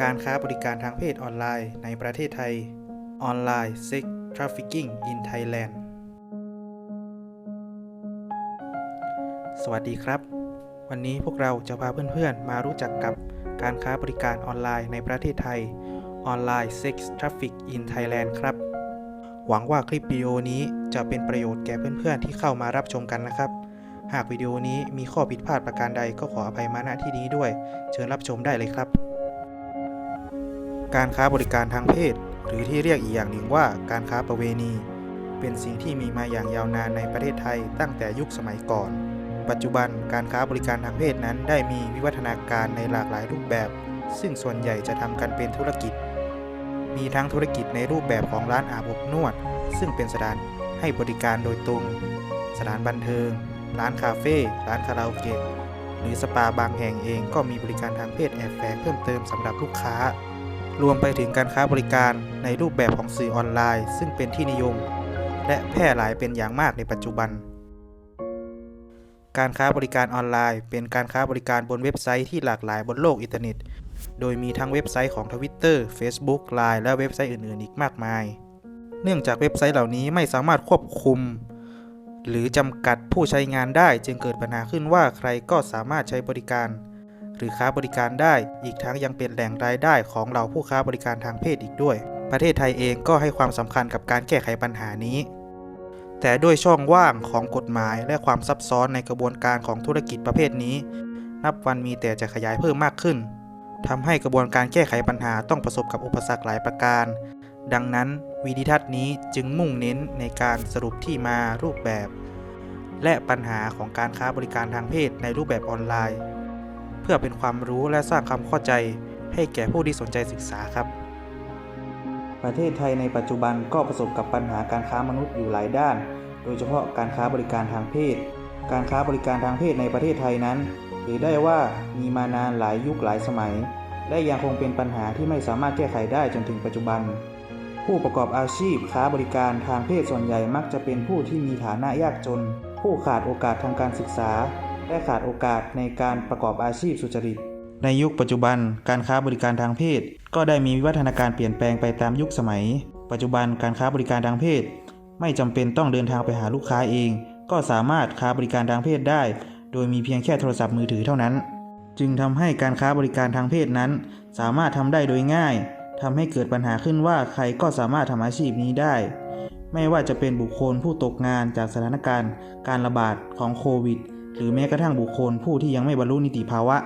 การค้าบริการทางเพศออนไลน์ในประเทศไทยออนไลน์เซ็กทราฟิกิ้งอินไทยแลนด์สวัสดีครับ วันนี้พวกเราจะพาเพื่อนๆ มารู้จักกับการค้าบริการออนไลน์ในประเทศไทยออนไลน์เซ็กทราฟิกอินไทยแลนด์ครับ หวังว่าคลิปวิดีโอนี้จะเป็นประโยชน์แก่เพื่อนๆ ที่เข้ามารับชมกันนะครับ หากวิดีโอนี้มีข้อผิดพลาดประการใดก็ขออภัยมาณที่นี้ด้วย เชิญรับชมได้เลยครับ การค้าบริการทางเพศ หรือที่เรียกอีกอย่างหนึ่งว่าการค้าประเวณี เป็นสิ่งที่มีมาอย่างยาวนานในประเทศไทยตั้งแต่ยุคสมัยก่อน ปัจจุบันการค้าบริการทางเพศนั้นได้มีวิวัฒนาการในหลากหลายรูปแบบ ซึ่งส่วนใหญ่จะทำกันเป็นธุรกิจ มีทั้งธุรกิจในรูปแบบของร้านอาบอบนวด ซึ่งเป็นสถานให้บริการโดยตรง สถานบันเทิง ร้านคาเฟ่ ร้านคาราโอเกะหรือสปาบางแห่งเองก็มีบริการทางเพศแอบแฝงเพิ่มเติมสำหรับลูกค้า รวมไปถึงการค้าบริการในรูปแบบของสื่อออนไลน์ ซึ่งเป็นที่นิยม และแพร่หลายเป็นอย่างมากในปัจจุบัน การค้าบริการออนไลน์ เป็นการค้าบริการบนเว็บไซต์ที่หลากหลายบนโลกอินเทอร์เน็ต โดยมีทั้งเว็บไซต์ของ Twitter Facebook Line และเว็บไซต์อื่นๆ อีกมากมาย เนื่องจากเว็บไซต์เหล่านี้ไม่สามารถควบคุม หรือจำกัดผู้ใช้งานได้จึงเกิดปัญหาขึ้นว่าใครก็สามารถใช้บริการ รือค้าบริการได้ อีกทั้งยังเป็นแหล่งรายได้ของเราผู้ค้าบริการทางเพศอีกด้วย ประเทศไทยเองก็ให้ความสำคัญกับการแก้ไขปัญหานี้ แต่ด้วยช่องว่างของกฎหมายและความซับซ้อนในกระบวนการของธุรกิจประเภทนี้ นับวันมีแต่จะขยายเพิ่มมากขึ้นทำให้กระบวนการแก้ไขปัญหาต้องประสบกับอุปสรรคหลายประการ ดังนั้นวิดีทัศน์นี้จึงมุ่งเน้นในการสรุปที่มารูปแบบและปัญหาของการค้าบริการทางเพศในรูปแบบออนไลน์ เพื่อเป็นความรู้และสร้างความเข้าใจให้แก่ผู้ที่สนใจศึกษาครับ ประเทศไทยในปัจจุบันก็ประสบกับปัญหาการค้ามนุษย์อยู่หลายด้าน โดยเฉพาะการค้าบริการทางเพศ การค้าบริการทางเพศในประเทศไทยนั้น ถือได้ว่ามีมานานหลายยุคหลายสมัย และยังคงเป็นปัญหาที่ไม่สามารถแก้ไขได้จนถึงปัจจุบัน ผู้ประกอบอาชีพค้าบริการทางเพศส่วนใหญ่มักจะเป็นผู้ที่มีฐานะยากจน ผู้ขาดโอกาสทางการศึกษา และขาดโอกาสในการประกอบอาชีพสุจริต ในยุคปัจจุบันการค้าบริการทางเพศ ก็ได้มีวิวัฒนาการเปลี่ยนแปลงไปตามยุคสมัย ปัจจุบันการค้าบริการทางเพศ ไม่จำเป็นต้องเดินทางไปหาลูกค้าเอง ก็สามารถค้าบริการทางเพศได้ โดยมีเพียงแค่โทรศัพท์มือถือเท่านั้น จึงทำให้การค้าบริการทางเพศนั้น สามารถทำได้โดยง่ายทำให้เกิดปัญหาขึ้นว่าใครก็สามารถทำอาชีพนี้ได้ไม่ว่าจะเป็นบุคคลผู้ตกงานจากสถานการณ์ การระบาดของโควิด หรือแม้กระทั่งบุคคลผู้ที่ยังไม่บรรลุนิติภาวะ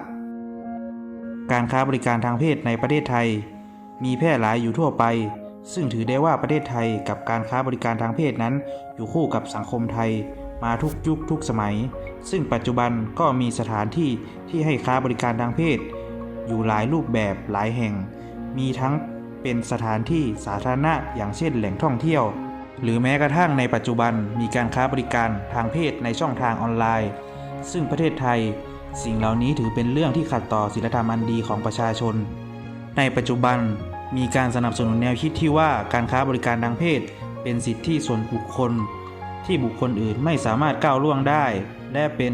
การค้าบริการทางเพศในประเทศไทย มีแพร่หลายอยู่ทั่วไป ซึ่งถือได้ว่าประเทศไทยกับการค้าบริการทางเพศนั้น อยู่คู่กับสังคมไทยมาทุกยุคทุกสมัย ซึ่งปัจจุบันก็มีสถานที่ที่ให้ค้าบริการทางเพศ อยู่หลายรูปแบบหลายแห่ง มีทั้งเป็นสถานที่สาธารณะอย่างเช่นแหล่งท่องเที่ยว หรือแม้กระทั่งในปัจจุบันมีการค้าบริการทางเพศในช่องทางออนไลน์ ซึ่งประเทศไทย สิ่งเหล่านี้ถือเป็นเรื่องที่ขัดต่อศีลธรรมอันดีของประชาชน ในปัจจุบันมีการสนับสนุนแนวคิดที่ว่าการค้าบริการทางเพศ เป็นสิทธิส่วนบุคคล ที่บุคคลอื่นไม่สามารถก้าวล่วงได้ และเป็น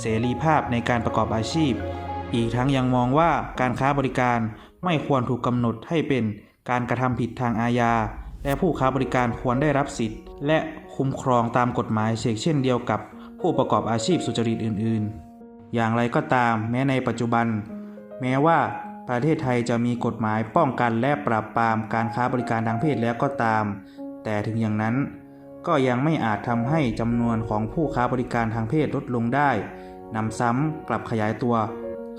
เสรีภาพในการประกอบอาชีพ อีกทั้งยังมองว่าการค้าบริการไม่ควรถูกกำหนดให้เป็นการกระทำผิดทางอาญา และผู้ค้าบริการควรได้รับสิทธิ์ และคุ้มครองตามกฎหมายเชกเช่นเดียวกับ ผู้ประกอบอาชีพสุจริตอื่น ๆ อย่างไรก็ตามแม้ในปัจจุบัน แม้ว่าประเทศไทยจะมีกฎหมายป้องกันและปราบปรามการค้าบริการทางเพศแล้วก็ตาม แต่ถึงอย่างนั้น ก็ยังไม่อาจทำให้จำนวนของผู้ค้าบริการทางเพศลดลงได้นำซ้ำกลับขยายตัว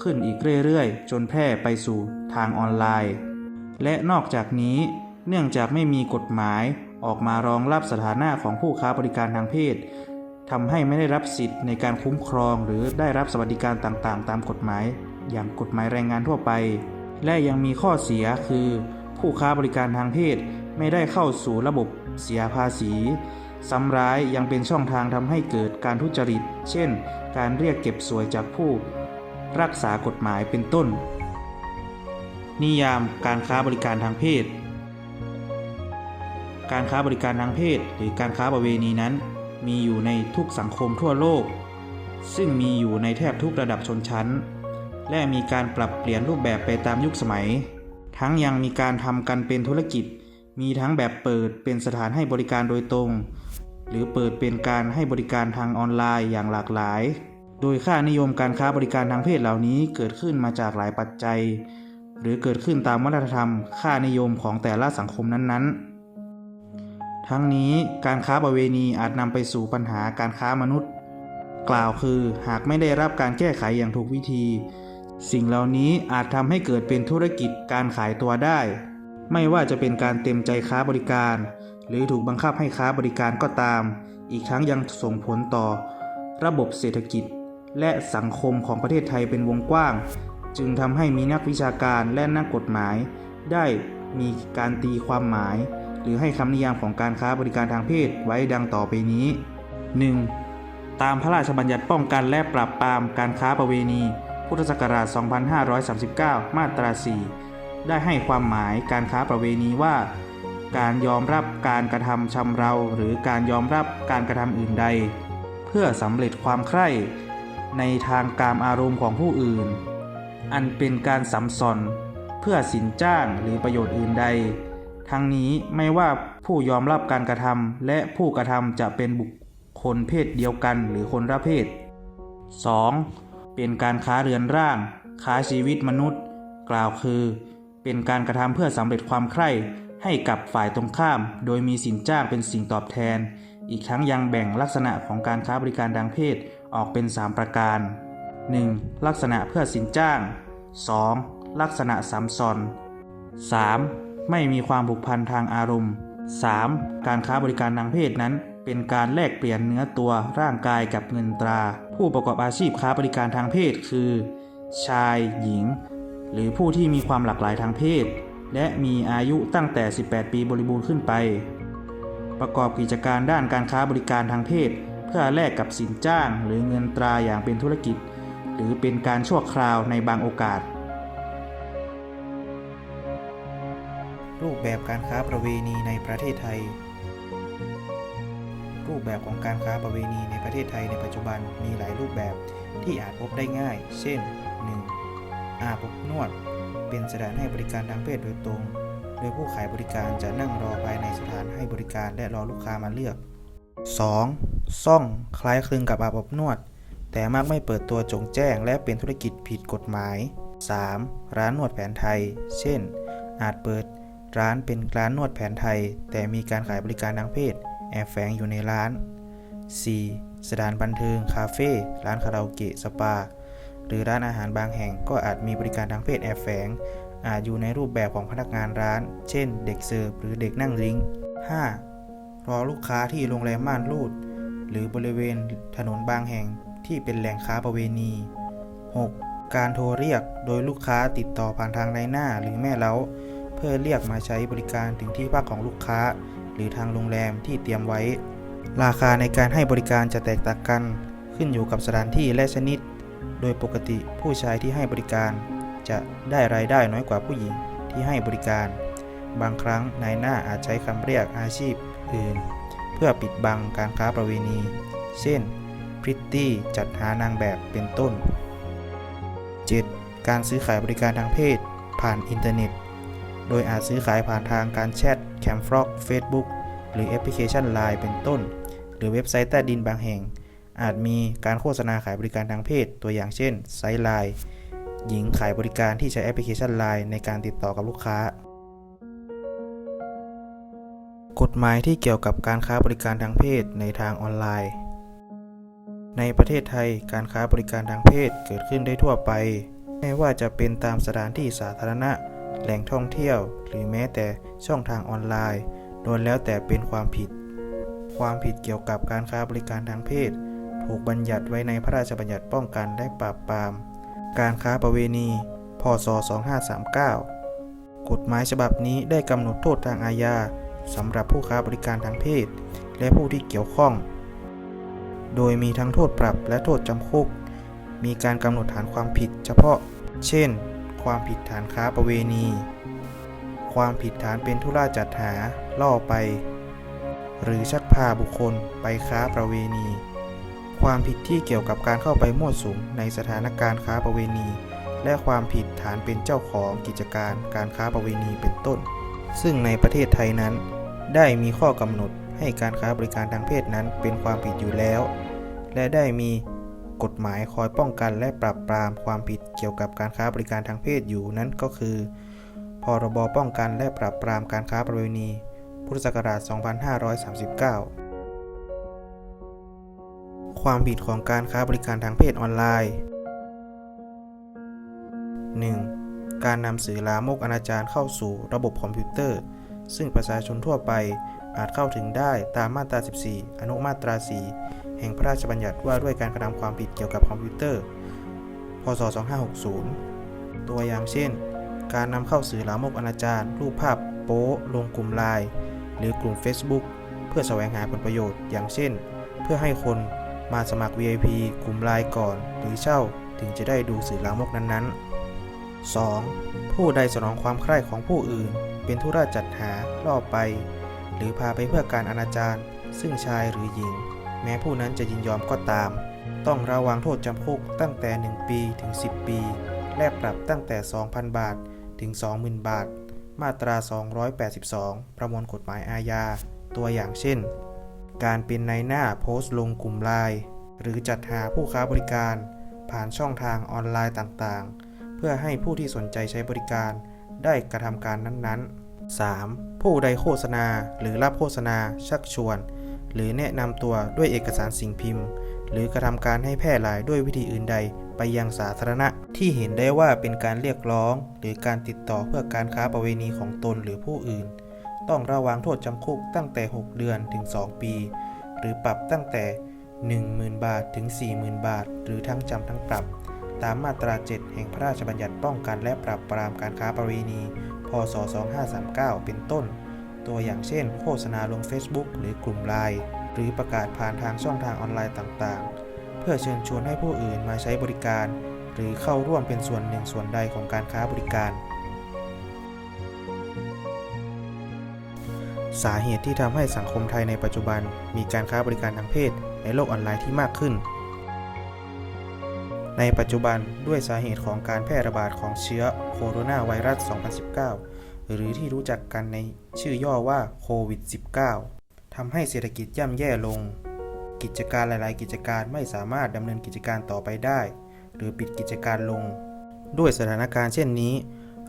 ขึ้นอีกเรื่อยๆ จนแพร่ไปสู่ทางออนไลน์ และนอกจากนี้ เนื่องจากไม่มีกฎหมายออกมารองรับสถานะของผู้ค้าบริการทางเพศ ทำให้ไม่ได้รับสิทธิ์ในการคุ้มครองหรือได้รับสวัสดิการต่างๆ ตามกฎหมาย อย่างกฎหมายแรงงานทั่วไป และยังมีข้อเสียคือ ผู้ค้าบริการทางเพศไม่ได้เข้าสู่ระบบเสียภาษีซ้ำร้ายยังเป็นช่องทางทำให้เกิดการทุจริต เช่น การเรียกเก็บสวยจากผู้ รักษากฎหมายเป็นต้น นิยามการค้าบริการทางเพศ การค้าบริการทางเพศ หรือการค้าประเวณีนั้น มีอยู่ในทุกสังคมทั่วโลก ซึ่งมีอยู่ในแทบทุกระดับชนชั้น และมีการปรับเปลี่ยนรูปแบบไปตามยุคสมัย ทั้งยังมีการทำกันเป็นธุรกิจ มีทั้งแบบเปิดเป็นสถานให้บริการโดยตรง หรือเปิดเป็นการให้บริการทางออนไลน์อย่างหลากหลาย โดยค่านิยมการค้าบริการทางเพศเหล่านี้เกิดขึ้นมาจากหลายปัจจัย หรือเกิดขึ้นตามวัฒนธรรม ค่านิยมของแต่ละสังคมนั้นๆ ทั้งนี้การค้าประเวณีอาจนำไปสู่ปัญหาการค้ามนุษย์ กล่าวคือหากไม่ได้รับการแก้ไขอย่างถูกวิธี สิ่งเหล่านี้อาจทำให้เกิดเป็นธุรกิจการขายตัวได้ ไม่ว่าจะเป็นการเต็มใจค้าบริการ หรือถูกบังคับให้ค้าบริการก็ตาม อีกทั้งยังส่งผลต่อ ระบบเศรษฐกิจ และสังคมของประเทศไทยเป็นวงกว้าง จึงทำให้มีนักวิชาการและนักกฎหมาย ได้มีการตีความหมาย หรือให้คำนิยามของการค้าบริการทางเพศไว้ดังต่อไปนี้ 1. ตามพระราชบัญญัติป้องกันและปราบปรามการค้าประเวณี พุทธศักราช 2539 มาตรา 4 ได้ให้ความหมายการค้าประเวณีว่า การยอมรับการกระทำชำเรา หรือการยอมรับการกระทำอื่นใด เพื่อสำเร็จความใคร่ในทางกามอารมณ์ของผู้อื่น อันเป็นการสัมสอนเพื่อสินจ้างหรือประโยชน์อื่นใด ทั้งนี้ไม่ว่าผู้ยอมรับการกระทำและผู้กระทำจะเป็นบุคคลเพศเดียวกันหรือคนละเพศ 2. เป็นการค้าเรือนร่าง ค้าชีวิตมนุษย์ กล่าวคือ เป็นการกระทำเพื่อสำเร็จความใคร่ให้กับฝ่ายตรงข้าม โดยมีสินจ้างเป็นสิ่งตอบแทน อีกทั้งยังแบ่งลักษณะของการค้าบริการทางเพศออกเป็น 3 ประการ 1. ลักษณะเพื่อสินจ้าง 2. ลักษณะสามซอน 3. ไม่มีความผูกพันทางอารมณ์ 3. การค้าบริการทางเพศนั้น เป็นการแลกเปลี่ยนเนื้อตัวร่างกายกับเงินตรา ผู้ประกอบอาชีพค้าบริการทางเพศคือ ชายหญิง หรือผู้ที่มีความหลากหลายทางเพศ และมีอายุตั้งแต่ 18 ปีบริบูรณ์ขึ้นไป ประกอบกิจการด้านการค้าบริการทางเพศ เพื่อแลกกับสินจ้าง หรือเงินตราอย่างเป็นธุรกิจ หรือเป็นการชั่วคราวในบางโอกาส รูปแบบการค้าประเวณีในประเทศไทย รูปแบบของการค้าประเวณีในประเทศไทยในปัจจุบันมีหลายรูปแบบที่อาจพบได้ง่าย เช่น 1. อาบอบนวด เป็นสถานให้บริการทางเพศโดยตรง โดยผู้ขายบริการจะนั่งรอภายในสถานให้บริการและรอลูกค้ามาเลือก 2. ซ่องคล้ายคลึงกับอาบอบนวด แต่มักไม่เปิดตัวจงแจ้ง และเป็นธุรกิจผิดกฎหมาย 3. ร้านนวดแผนไทย เช่น อาจเปิด ร้านเป็นร้านนวดแผนไทย แต่มีการขายบริการทางเพศ แอบแฝงอยู่ในร้าน 4. สถานบันเทิง คาเฟ่ ร้านคาราโอเกะ สปา หรือร้านอาหารบางแห่งก็อาจมีบริการทางเพศแอบแฝง อาจอยู่ในรูปแบบของพนักงานร้าน เช่น เด็กเสิร์ฟหรือเด็กนั่งลิง 5. รอลูกค้าที่โรงแรมม่านรูด หรือบริเวณถนนบางแห่งที่เป็นแหล่งค้าประเวณี 6. การโทรเรียกโดยลูกค้าติดต่อผ่านทางในหน้าหรือแม่เล้า พื่อเรียกมาใช้บริการถึงที่พักของลูกค้า หรือทางโรงแรมที่เตรียมไว้ ราคาในการให้บริการจะแตกต่างกัน ขึ้นอยู่กับสถานที่และชนิด โดยปกติผู้ชายที่ให้บริการ จะได้รายได้น้อยกว่าผู้หญิงที่ให้บริการ บางครั้งนายหน้าอาจใช้คำเรียกอาชีพอื่น เพื่อปิดบังการค้าประเวณี เช่นพริตตี้จัดหานางแบบเป็นต้น 7. การซื้อขายบริการทางเพศ ผ่านอินเทอร์เน็ต โดยอาจซื้อขายผ่านทางการแชทแคมฟรอก Facebook หรือแอปพลิเคชัน Line เป็นต้น หรือเว็บไซต์ใต้ดินบางแห่ง อาจมีการโฆษณาขายบริการทางเพศ ตัวอย่างเช่น ไซต์ไลน์หญิงขายบริการที่ใช้แอปพลิเคชัน Line ในการติดต่อกับลูกค้า กฎหมายที่เกี่ยวกับการค้าบริการทางเพศในทางออนไลน์ ในประเทศไทยการค้าบริการทางเพศเกิดขึ้นได้ทั่วไป ไม่ว่าจะเป็นตามสถานที่สาธารณะ แหล่งท่องเที่ยว หรือแม้แต่ช่องทางออนไลน์ล้วนแล้วแต่เป็นความผิด ความผิดเกี่ยวกับการค้าบริการทางเพศ ถูกบัญญัติไว้ในพระราชบัญญัติป้องกันและปราบปราม การค้าประเวณี พศ 2539 กฎหมายฉบับนี้ได้กำหนดโทษทางอาญาสำหรับผู้ค้าบริการทางเพศ และผู้ที่เกี่ยวข้อง โดยมีทั้งโทษปรับและโทษจำคุก มีการกำหนดฐานความผิดเฉพาะ เช่น ความผิดฐานค้าประเวณี ความผิดฐานเป็นธุระจัดหา ล่อไป หรือชักพาบุคคลไปค้าประเวณี ความผิดที่เกี่ยวกับการเข้าไปมั่วสุมในสถานการณ์ค้าประเวณี และความผิดฐานเป็นเจ้าของกิจการการค้าประเวณีเป็นต้น ซึ่งในประเทศไทยนั้น ได้มีข้อกำหนดให้การค้าบริการทางเพศนั้นเป็นความผิดอยู่แล้ว และได้มี กฎหมายคอยป้องกันและปราบปรามความผิดเกี่ยวกับการค้าบริการทางเพศอยู่นั่นก็คือ พรบป้องกันและปราบปรามการค้าประเวณี พุทธศักราช 2539 ความผิดของการค้าบริการทางเพศออนไลน์ 1. การนำสื่อลามกอนาจารเข้าสู่ระบบคอมพิวเตอร์ ซึ่งประชาชนทั่วไปอาจเข้าถึงได้ตามมาตรา 14 อนุมาตรา 4 ห่งพระราชบัญญัติว่าด้วยการกระทำความผิดเกี่ยวกับคอมพิวเตอร์ พศ 2560 ตัวอย่างเช่น การนำเข้าสื่อลามกอนาจารรูปภาพโป๊ลงกลุ่มไลน์หรือกลุ่ม Facebook เพื่อแสวงหาผลประโยชน์ อย่างเช่น เพื่อให้คนมาสมัคร VIP กลุ่มไลน์ก่อน หรือเช่าถึงจะได้ดูสื่อลามกนั้นๆ 2. ผู้ใดสนองความใคร่ของผู้อื่น เป็นธุระจัดหาล่อไป หรือพาไปเพื่อการอนาจารซึ่งชายหรือหญิง แม้ผู้นั้นจะยินยอมก็ตาม ต้องระวังโทษจำคุกตั้งแต่ 1 ปีถึง 10 ปี และปรับตั้งแต่ 2,000 บาทถึง 20,000 บาท มาตรา 282 ประมวลกฎหมายอาญา ตัวอย่างเช่น การเป็นในหน้าโพสต์ลงกลุ่มไลน์หรือจัดหาผู้ค้าบริการ ผ่านช่องทางออนไลน์ต่างๆ เพื่อให้ผู้ที่สนใจใช้บริการ ได้กระทำการนั้นๆ 3. ผู้ใดโฆษณาหรือรับโฆษณาชักชวน หรือแนะนำตัวด้วยเอกสารสิ่งพิมพ์ หรือกระทำการให้แพร่หลายด้วยวิธีอื่นใดไปยังสาธารณะ ที่เห็นได้ว่าเป็นการเรียกร้อง หรือการติดต่อเพื่อการค้าประเวณีของตนหรือผู้อื่น ต้องระวังโทษจำคุกตั้งแต่ 6 เดือนถึง 2 ปี หรือปรับตั้งแต่ 10,000 บาทถึง 40,000 บาท หรือทั้งจำทั้งปรับ ตามมาตรา 7 แห่งพระราชบัญญัติป้องกันและปราบปรามการค้าประเวณี พศ 2539 เป็นต้น ตัวอย่างเช่น โฆษณาลง Facebook หรือกลุ่มไลน์หรือประกาศผ่านทางช่องทางออนไลน์ต่างๆ เพื่อเชิญชวนให้ผู้อื่นมาใช้บริการ หรือเข้าร่วมเป็นส่วนหนึ่งส่วนใดของการค้าบริการ สาเหตุที่ทำให้สังคมไทยในปัจจุบัน มีการค้าบริการทางเพศในโลกออนไลน์ที่มากขึ้น ในปัจจุบันด้วยสาเหตุของการแพร่ระบาดของเชื้อโคโรนาไวรัส 2019 หรือที่รู้จักกันในชื่อย่อว่าโควิด -19 ทำให้เศรษฐกิจย่ำแย่ลง กิจการหลายๆ กิจการไม่สามารถดำเนินกิจการต่อไปได้ หรือปิดกิจการลง ด้วยสถานการณ์เช่นนี้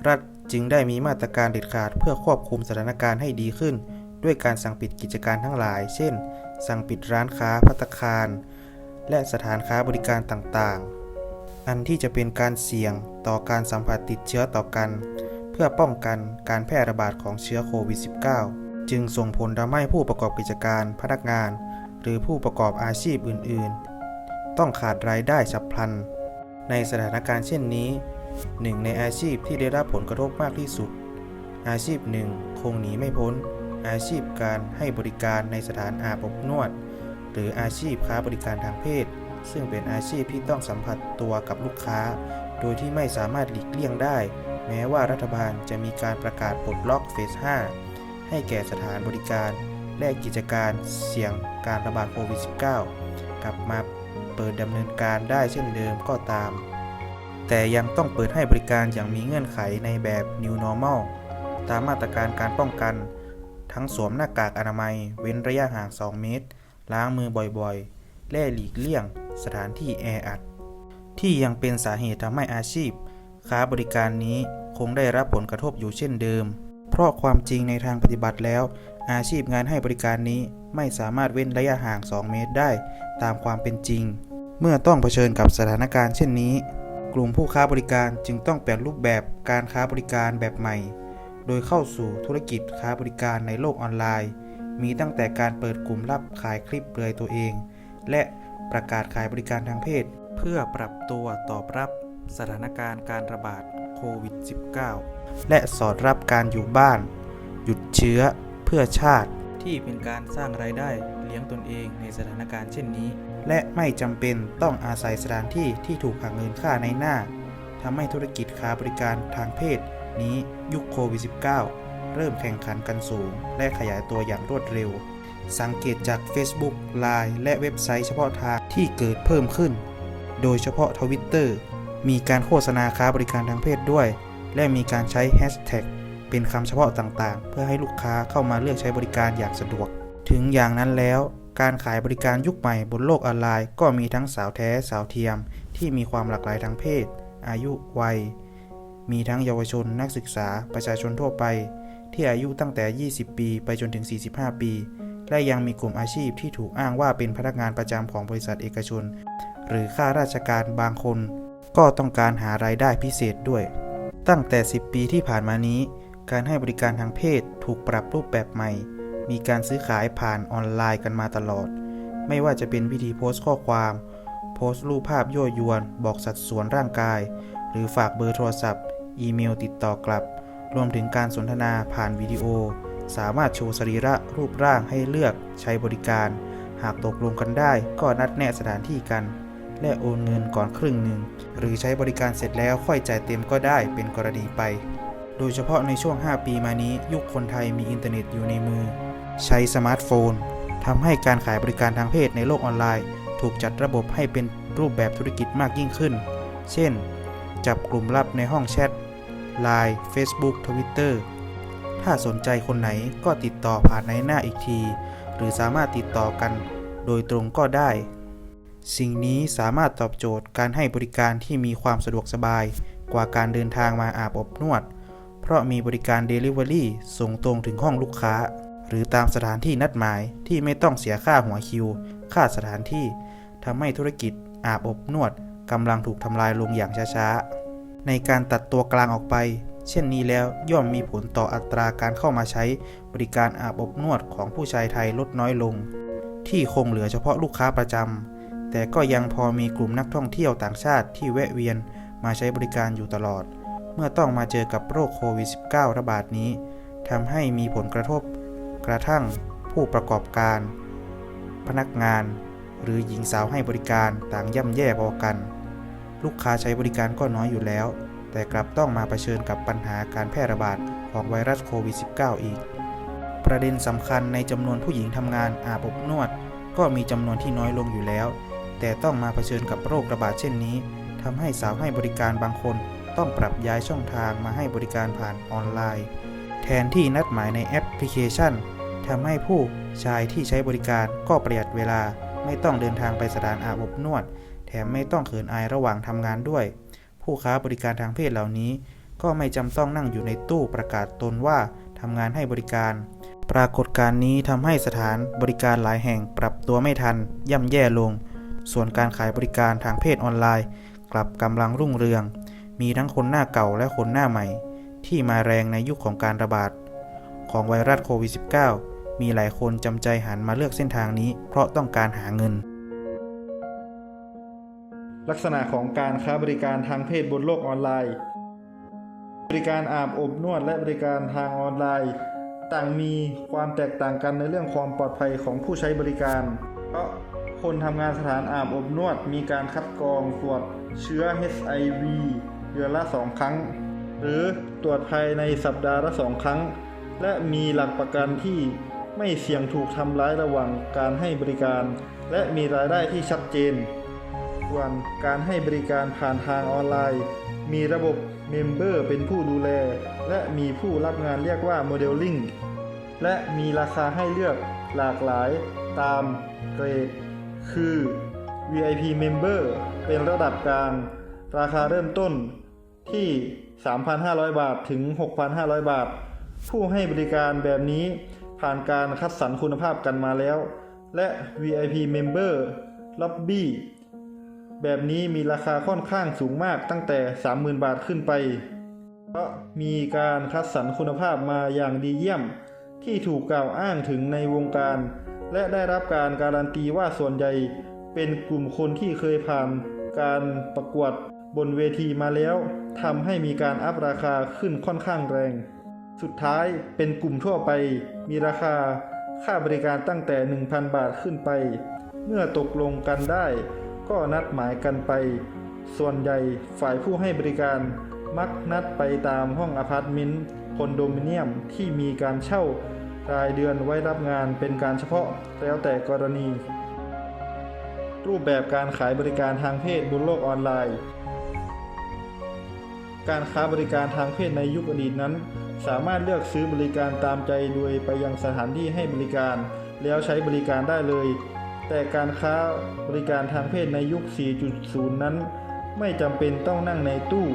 รัฐจึงได้มีมาตรการเด็ดขาดเพื่อควบคุมสถานการณ์ให้ดีขึ้น ด้วยการสั่งปิดกิจการทั้งหลาย เช่น สั่งปิดร้านค้าพัตคาร และสถานค้าบริการต่างๆ อันที่จะเป็นการเสี่ยงต่อการสัมผัสติดเชื้อต่อกัน เพื่อป้องกันการแพร่ระบาดของเชื้อโควิด -19 จึงส่งผลทำให้ผู้ประกอบกิจการพนักงาน หรือผู้ประกอบอาชีพอื่น ๆ ต้องขาดรายได้ฉับพลัน ในสถานการณ์เช่นนี้หนึ่งในอาชีพที่ได้รับผลกระทบมากที่สุด อาชีพหนึ่งคงหนีไม่พ้น อาชีพการให้บริการในสถานอาบอบนวด หรืออาชีพค้าบริการทางเพศ ซึ่งเป็นอาชีพที่ต้องสัมผัสตัวกับลูกค้า โดยที่ไม่สามารถหลีกเลี่ยงได้ แม้ว่ารัฐบาลจะมีการประกาศปลดล็อกเฟส 5 ให้แก่สถานบริการ และกิจการเสี่ยงการระบาดโควิด -19 กลับมาเปิดดำเนินการได้เช่นเดิมก็ตาม แต่ยังต้องเปิดให้บริการอย่างมีเงื่อนไขในแบบ New Normal ตามมาตรการการป้องกัน ทั้งสวมหน้ากากอนามัย เว้นระยะห่าง 2 เมตร ล้างมือบ่อยๆ และหลีกเลี่ยงสถานที่แออัด ที่ยังเป็นสาเหตุทำให้อาชีพ ค้าบริการนี้คงได้รับผลกระทบอยู่เช่นเดิม เพราะความจริงในทางปฏิบัติแล้ว อาชีพงานให้บริการนี้ไม่สามารถเว้นระยะห่าง 2 เมตรได้ ตามความเป็นจริง เมื่อต้องเผชิญกับสถานการณ์เช่นนี้ กลุ่มผู้ค้าบริการจึงต้องเปลี่ยนรูปแบบการค้าบริการแบบใหม่ โดยเข้าสู่ธุรกิจค้าบริการในโลกออนไลน์ มีตั้งแต่การเปิดกลุ่มรับขายคลิปเปลือยตัวเอง และประกาศขายบริการทางเพศ เพื่อปรับตัวตอบรับ สถานการณ์การระบาดโควิด -19 และสอดรับการอยู่บ้าน หยุดเชื้อเพื่อชาติที่เป็นการสร้างรายได้เลี้ยงตนเองในสถานการณ์เช่นนี้ และไม่จำเป็นต้องอาศัยสถานที่ที่ถูกหักเงินค่าในหน้าทำให้ธุรกิจค้าบริการทางเพศนี้ยุคโควิด -19 เริ่มแข่งขันกันสูง และขยายตัวอย่างรวดเร็ว สังเกตจาก Facebook Line และเว็บไซต์เฉพาะทางที่เกิดเพิ่มขึ้น โดยเฉพาะทวิตเตอร์ มีการโฆษณาค้าบริการทางเพศด้วย และมีการใช้แฮชแท็กเป็นคำเฉพาะต่างๆ เพื่อให้ลูกค้าเข้ามาเลือกใช้บริการอย่างสะดวก ถึงอย่างนั้นแล้วการขายบริการยุคใหม่บนโลกออนไลน์ ก็มีทั้งสาวแท้สาวเทียม ที่มีความหลากหลายทางเพศ อายุวัย มีทั้งเยาวชนนักศึกษาประชาชนทั่วไป ที่อายุตั้งแต่ 20 ปีไปจนถึง 45 ปี และยังมีกลุ่มอาชีพที่ถูกอ้างว่าเป็นพนักงานประจำของบริษัทเอกชน หรือข้าราชการบางคน ก็ต้องการหารายได้พิเศษด้วย ตั้งแต่ 10 ปีที่ผ่านมานี้ การให้บริการทางเพศถูกปรับรูปแบบใหม่ มีการซื้อขายผ่านออนไลน์กันมาตลอด ไม่ว่าจะเป็นวิธีโพสต์ข้อความ โพสต์รูปภาพยั่วยวน บอกสัดส่วนร่างกาย หรือฝากเบอร์โทรศัพท์ อีเมลติดต่อกลับ รวมถึงการสนทนาผ่านวิดีโอ สามารถโชว์สรีระรูปร่างให้เลือกใช้บริการ หากตกลงกันได้ก็นัดแนะสถานที่กัน และโอนเงินก่อนครึ่งหนึ่ง หรือใช้บริการเสร็จแล้วค่อยจ่ายเต็มก็ได้เป็นกรณีไป โดยเฉพาะในช่วง 5 ปีมานี้ยุคคนไทยมีอินเทอร์เน็ตอยู่ในมือ ใช้สมาร์ทโฟนทำให้การขายบริการทางเพศในโลกออนไลน์ ถูกจัดระบบให้เป็นรูปแบบธุรกิจมากยิ่งขึ้น เช่น จับกลุ่มลับในห้องแชท Line Facebook Twitter ถ้าสนใจคนไหนก็ติดต่อผ่านในหน้าอีกที หรือสามารถติดต่อกัน โดยตรงก็ได้ สิ่งนี้สามารถตอบโจทย์การให้บริการที่มีความสะดวกสบายกว่าการเดินทางมาอาบอบนวด เพราะมีบริการ Delivery ส่งตรงถึงห้องลูกค้า หรือตามสถานที่นัดหมายที่ไม่ต้องเสียค่าหัวคิว ค่าสถานที่ทำให้ธุรกิจอาบอบนวดกำลังถูกทำลายลงอย่างช้าๆ ในการตัดตัวกลางออกไป เช่นนี้แล้วย่อมมีผลต่ออัตราการเข้ามาใช้บริการอาบอบนวดของผู้ชายไทยลดน้อยลง ที่คงเหลือเฉพาะลูกค้าประจำ แต่ก็ยังพอมีกลุ่มนักท่องเที่ยวต่างชาติที่แวะเวียนมาใช้บริการอยู่ตลอด เมื่อต้องมาเจอกับโรคโควิด -19 ระบาดนี้ทำให้มีผลกระทบ กระทั่งผู้ประกอบการ พนักงาน หรือหญิงสาวให้บริการต่างย่ำแย่พอกัน ลูกค้าใช้บริการก็น้อยอยู่แล้ว แต่กลับต้องมาเผชิญกับปัญหาการแพร่ระบาดของไวรัสโควิด -19 อีก ประเด็นสำคัญในจำนวนผู้หญิงทำงานอาบอบนวด ก็มีจำนวนที่น้อยลงอยู่แล้ว แต่ต้องมาเผชิญกับโรคระบาดเช่นนี้ทำให้สาวให้บริการบางคนต้องปรับย้ายช่องทางมาให้บริการผ่านออนไลน์ แทนที่นัดหมายในแอปพลิเคชันทำให้ผู้ชายที่ใช้บริการก็ประหยัดเวลา ไม่ต้องเดินทางไปสถานอาบอบนวด แถมไม่ต้องเขินอายระหว่างทำงานด้วย ผู้ค้าบริการทางเพศเหล่านี้ ก็ไม่จำต้องนั่งอยู่ในตู้ประกาศตนว่าทำงานให้บริการ ปรากฏการณ์นี้ทำให้สถานบริการหลายแห่งปรับตัวไม่ทัน ย่ำแย่ลง ส่วนการขายบริการทางเพศออนไลน์ กลับกำลังรุ่งเรือง มีทั้งคนหน้าเก่าและคนหน้าใหม่ ที่มาแรงในยุคของการระบาด ของไวรัสโควิด -19 มีหลายคนจำใจหันมาเลือกเส้นทางนี้ เพราะต้องการหาเงิน ลักษณะของการค้าบริการทางเพศบนโลกออนไลน์ บริการอาบอบนวดและบริการทางออนไลน์ ต่างมีความแตกต่างกันในเรื่องความปลอดภัยของผู้ใช้บริการ คนทำงานสถานอาบอบนวด มีการคัดกรองตรวจเชื้อ HIV เดือนละสองครั้ง หรือตรวจภายในสัปดาห์ละสองครั้ง และมีหลักประกันที่ไม่เสี่ยงถูกทำร้ายระหว่างการให้บริการ และมีรายได้ที่ชัดเจน ส่วนการให้บริการผ่านทางออนไลน์ มีระบบเมมเบอร์เป็นผู้ดูแล และมีผู้รับงานเรียกว่าโมเดลลิ่งและมีราคาให้เลือกหลากหลายตามเกรด คือ VIP Member เป็นระดับกลาง ราคาเริ่มต้นที่ 3,500 บาทถึง 6,500 บาท ผู้ให้บริการแบบนี้ผ่านการคัดสรรคุณภาพกันมาแล้ว และ VIP Member Lobby แบบนี้มีราคาค่อนข้างสูงมากตั้งแต่ 30,000 บาทขึ้นไป เพราะมีการคัดสรรคุณภาพมาอย่างดีเยี่ยม ที่ถูกกล่าวอ้างถึงในวงการ และได้รับการการันตีว่าส่วนใหญ่เป็นกลุ่มคนที่เคยผ่านการประกวดบนเวทีมาแล้วทำให้มีการอัพราคาขึ้นค่อนข้างแรง สุดท้ายเป็นกลุ่มทั่วไป มีราคาค่าบริการตั้งแต่ 1,000 บาทขึ้นไป เมื่อตกลงกันได้ ก็นัดหมายกันไป ส่วนใหญ่ฝ่ายผู้ให้บริการมักนัดไปตามห้องอพาร์ตเมนต์คอนโดมิเนียมที่มีการเช่า รายเดือนไว้รับงานเป็นการเฉพาะแล้วแต่กรณี รูปแบบการขายบริการทางเพศบนโลกออนไลน์ การค้าบริการทางเพศในยุคอดีตนั้น สามารถเลือกซื้อบริการตามใจโดยไปยังสถานที่ให้บริการ แล้วใช้บริการได้เลย แต่การค้าบริการทางเพศในยุค 4.0 นั้น ไม่จำเป็นต้องนั่งในตู้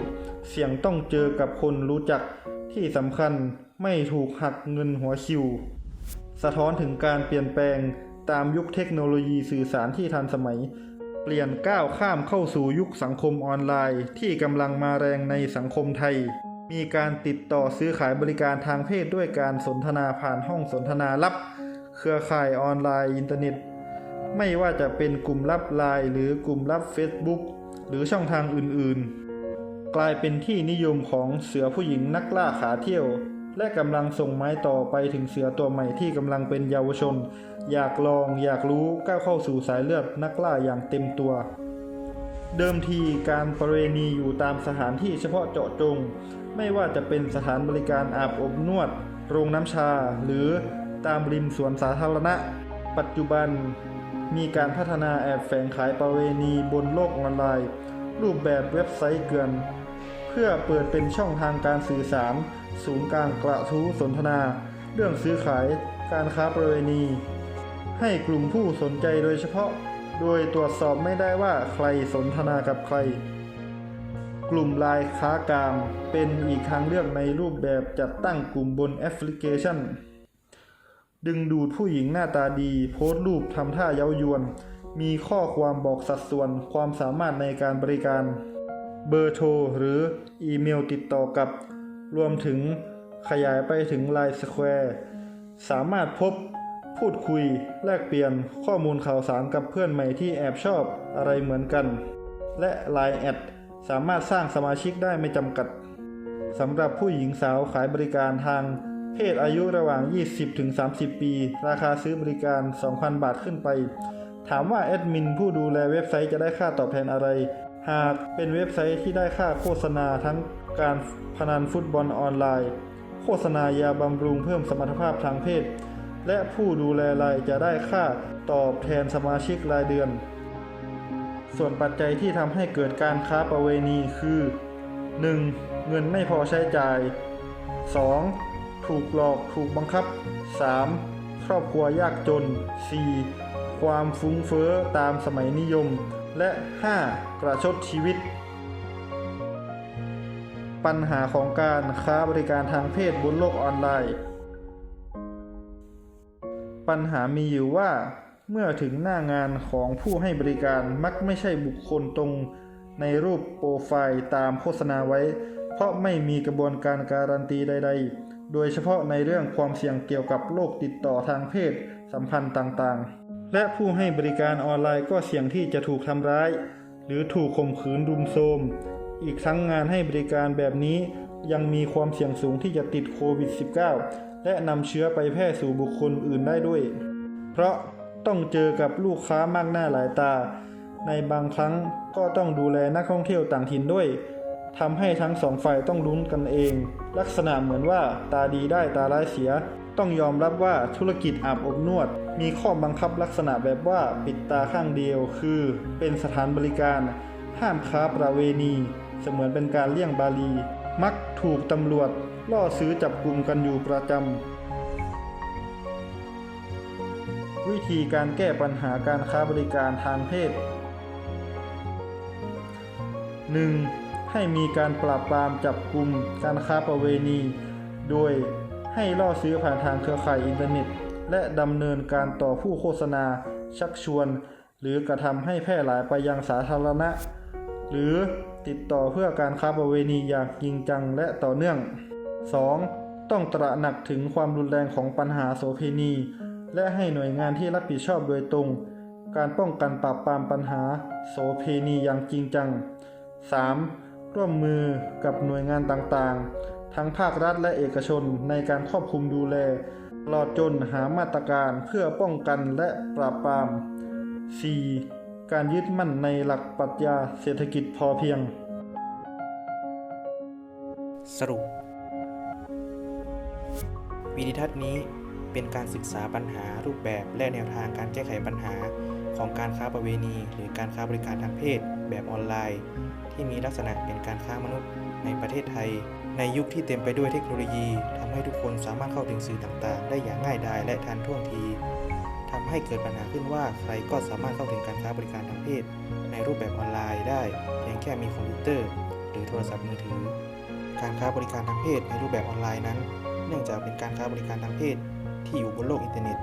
เสี่ยงต้องเจอกับคนรู้จักที่สำคัญ ไม่ถูกหักเงินหัวคิว สะท้อนถึงการเปลี่ยนแปลงตามยุคเทคโนโลยีสื่อสารที่ทันสมัย เปลี่ยนก้าวข้ามเข้าสู่ยุคสังคมออนไลน์ ที่กำลังมาแรงในสังคมไทย มีการติดต่อซื้อขายบริการทางเพศด้วยการสนทนาผ่านห้องสนทนาลับ เครือข่ายออนไลน์อินเทอร์เน็ต ไม่ว่าจะเป็นกลุ่มลับไลน์หรือกลุ่มลับ Facebook หรือช่องทางอื่นๆ กลายเป็นที่นิยมของเสือผู้หญิงนักล่าขาเที่ยว และกำลังส่งไม้ต่อไปถึงเสือตัวใหม่ที่กำลังเป็นเยาวชน อยากลองอยากรู้ก้าวเข้าสู่สายเลือดนักล่าอย่างเต็มตัว เดิมทีการประเวณีอยู่ตามสถานที่เฉพาะเจาะจง ไม่ว่าจะเป็นสถานบริการอาบอบนวด โรงน้ำชา หรือตามริมสวนสาธารณะ ปัจจุบันมีการพัฒนาแอบแฝงขายประเวณีบนโลกออนไลน์ รูปแบบเว็บไซต์เกลือน เพื่อเปิดเป็นช่องทางการสื่อสาร ศูนย์กลางกระทู้สนทนา เรื่องซื้อขายการค้าประเวณี ให้กลุ่มผู้สนใจโดยเฉพาะ โดยตรวจสอบไม่ได้ว่าใครสนทนากับใคร กลุ่มลน์ค้ากามเป็นอีกทางเลือกในรูปแบบจัดตั้งกลุ่มบนแอปพลิเคชัน ดึงดูดผู้หญิงหน้าตาดี โพสต์รูปทำท่าเย้ายวน มีข้อความบอกสัดส่วนความสามารถในการบริการ เบอร์โทรหรืออีเมลติดต่อกับ รวมถึงขยายไปถึง Line Square สามารถพบพูดคุยแลกเปลี่ยนข้อมูลข่าวสารกับเพื่อนใหม่ที่แอบชอบอะไรเหมือนกัน และ Line แอดสามารถสร้างสมาชิกได้ไม่จำกัดสำหรับผู้หญิงสาวขายบริการทางเพศอายุระหว่าง 20-30 ปี ราคาซื้อบริการ 2,000 บาทขึ้นไป ถามว่าแอดมินผู้ดูแลเว็บไซต์จะได้ค่าตอบแทนอะไร หากเป็นเว็บไซต์ที่ได้ค่าโฆษณาทั้ง การพนันฟุตบอลออนไลน์ โฆษณายาบำรุงเพิ่มสมรรถภาพทางเพศ และผู้ดูแลรายจะได้ค่าตอบแทนสมาชิกรายเดือน ส่วนปัจจัยที่ทำให้เกิดการค้าประเวณีคือ 1. เงินไม่พอใช้จ่าย 2. ถูกหลอกถูกบังคับ 3. ครอบครัวยากจน 4. ความฟุ้งเฟ้อตามสมัยนิยม และ 5. ประชดชีวิต ปัญหาของการค้าบริการทางเพศบนโลกออนไลน์ ปัญหามีอยู่ว่า เมื่อถึงหน้างานของผู้ให้บริการมักไม่ใช่บุคคลตรงในรูปโปรไฟล์ตามโฆษณาไว้ เพราะไม่มีกระบวนการการันตีใด ๆ โดยเฉพาะในเรื่องความเสี่ยงเกี่ยวกับโรคติดต่อทางเพศสัมพันธ์ต่างๆ และผู้ให้บริการออนไลน์ก็เสี่ยงที่จะถูกทำร้าย หรือถูกข่มขืนรุมโทรม อีกทั้งงานให้บริการแบบนี้ยังมีความเสี่ยงสูงที่จะติดโควิด -19 และนำเชื้อไปแพร่สู่บุคคลอื่นได้ด้วย เพราะต้องเจอกับลูกค้ามากหน้าหลายตา ในบางครั้งก็ต้องดูแลนักท่องเที่ยวต่างถิ่นด้วยทำให้ทั้งสองฝ่ายต้องลุ้นกันเอง ลักษณะเหมือนว่าตาดีได้ตาร้ายเสีย ต้องยอมรับว่าธุรกิจอาบอบนวด มีข้อบังคับลักษณะแบบว่าปิดตาข้างเดียว คือ เป็นสถานบริการ ห้ามค้าประเวณี เสมือนเป็นการเลี่ยงบาลี มักถูกตำรวจล่อซื้อจับกลุ่มกันอยู่ประจำ วิธีการแก้ปัญหาการค้าบริการทางเพศ 1. ให้มีการปราบปรามจับกลุ่มการค้าประเวณี โดยให้ล่อซื้อผ่านทางเครือข่ายอินเทอร์เน็ต และดำเนินการต่อผู้โฆษณา ชักชวน หรือกระทำให้แพร่หลายไปยังสาธารณะ หรือ ติดต่อเพื่อการค้าประเวณีอย่างจริงจังและต่อเนื่อง 2. ต้องตระหนักถึงความรุนแรงของปัญหาโสเพณี และให้หน่วยงานที่รับผิดชอบโดยตรง การป้องกันปราบปรามปัญหาโสเพณีอย่างจริงจัง 3. ร่วมมือกับหน่วยงานต่างๆ ทั้งภาครัฐและเอกชนในการควบคุมดูแลตลอดจนหามาตรการเพื่อป้องกันและปราบปราม 4. การยึดมั่นในหลักปรัชญาเศรษฐกิจพอเพียง สรุป วิดีทัศน์นี้เป็นการศึกษาปัญหารูปแบบและแนวทางการแก้ไขปัญหาของการค้าประเวณี หรือการค้าบริการทางเพศ แบบออนไลน์ ที่มีลักษณะเป็นการค้ามนุษย์ในประเทศไทย ในยุคที่เต็มไปด้วยเทคโนโลยีทำให้ทุกคนสามารถเข้าถึงสื่อต่างๆ ได้อย่างง่ายดายและทันท่วงที ทำให้เกิดปัญหาขึ้นว่าใครก็สามารถเข้าถึงการค้าบริการทางเพศ ในรูปแบบออนไลน์ได้เพียงแค่มีคอมพิวเตอร์ หรือโทรศัพท์มือถือ การค้าบริการทางเพศในรูปแบบออนไลน์นั้น เนื่องจากเป็นการค้าบริการทางเพศ ที่อยู่บนโลกอินเทอร์เน็ต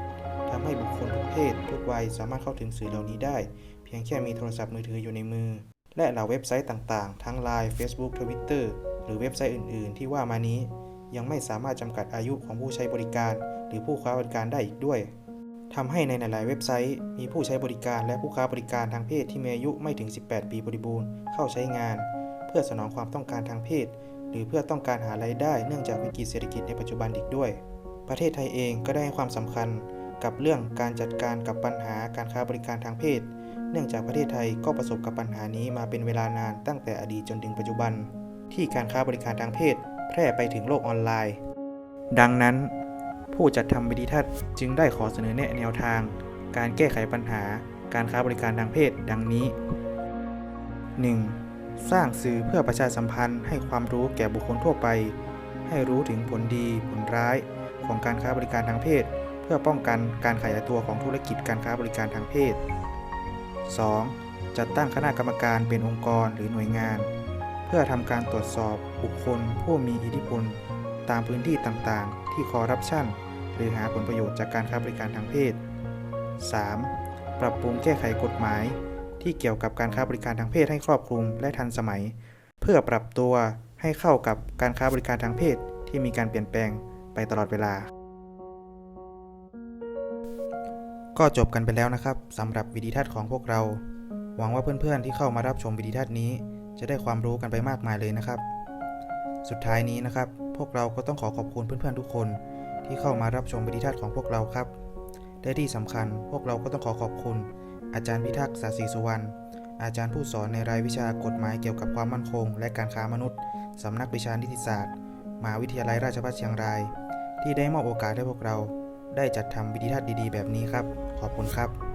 ทำให้บุคคลทุกเพศทุกวัยสามารถเข้าถึงสื่อเหล่านี้ได้ เพียงแค่มีโทรศัพท์มือถืออยู่ในมือ และเหล่าเว็บไซต์ต่างๆ ทั้ง Line Facebook Twitter หรือเว็บไซต์อื่น ๆ ที่ว่ามานี้ ยังไม่สามารถจำกัดอายุของผู้ใช้บริการ หรือผู้ค้าบริการได้อีกด้วย ทำให้ในหลาย ๆ เว็บไซต์ มีผู้ใช้บริการและผู้ค้าบริการทางเพศที่มีอายุไม่ถึง 18 ปีบริบูรณ์เข้าใช้งาน เพื่อสนองความต้องการทางเพศ หรือเพื่อต้องการหารายได้เนื่องจากวิกฤตเศรษฐกิจในปัจจุบันอีกด้วย ประเทศไทยเองก็ได้ให้ความสำคัญกับเรื่องการจัดการกับปัญหาการค้าบริการทางเพศ เนื่องจากประเทศไทยก็ประสบกับปัญหานี้มาเป็นเวลานานตั้งแต่อดีตจนถึงปัจจุบัน ที่การค้าบริการทางเพศ แพร่ไปถึงโลกออนไลน์ ดังนั้น ผู้จัดทำวิดีทัศน์จึงได้ขอเสนอแนะแนวทาง การแก้ไขปัญหา การค้าบริการทางเพศดังนี้ 1. สร้างสื่อเพื่อประชาสัมพันธ์ให้ความรู้แก่บุคคลทั่วไป ให้รู้ถึงผลดีผลร้ายของการค้าบริการทางเพศ เพื่อป้องกันการขยายตัวของธุรกิจการค้าบริการทางเพศ 2. จัดตั้งคณะกรรมการเป็นองค์กรหรือหน่วยงาน เพื่อทำการตรวจสอบบุคคลผู้มีอิทธิพล ตามพื้นที่ต่างๆ ที่คอร์รัปชัน หรือหาผลประโยชน์จากการค้าบริการทางเพศ 3. ปรับปรุงแก้ไขกฎหมาย ที่เกี่ยวกับการค้าบริการทางเพศให้ครอบคลุมและทันสมัย เพื่อปรับตัวให้เข้ากับการค้าบริการทางเพศที่มีการเปลี่ยนแปลงไปตลอดเวลา ก็จบกันไปแล้วนะครับสำหรับวิดีทัศน์ของพวกเรา หวังว่าเพื่อนๆที่เข้ามารับชมวิดีทัศน์นี้ จะได้ความรู้กันไปมากมายเลยนะครับ สุดท้ายนี้นะครับ พวกเราก็ต้องขอขอบคุณเพื่อนๆทุกคน ที่เข้ามารับชมวิดีทัศน์ของพวกเราครับ และที่สำคัญพวกเราก็ต้องขอขอบคุณ อาจารย์พิทักษ์ศาสีสุวรรณ อาจารย์ผู้สอนในรายวิชากฎหมายเกี่ยวกับความมั่นคง และการค้ามนุษย์สำนักวิชานิติศาสตร์มหาวิทยาลัยราชภัฏเชียงราย ที่ได้มอบโอกาสให้พวกเรา ได้จัดทำวิดีทัศน์ดีๆ แบบนี้ครับ ขอบคุณครับ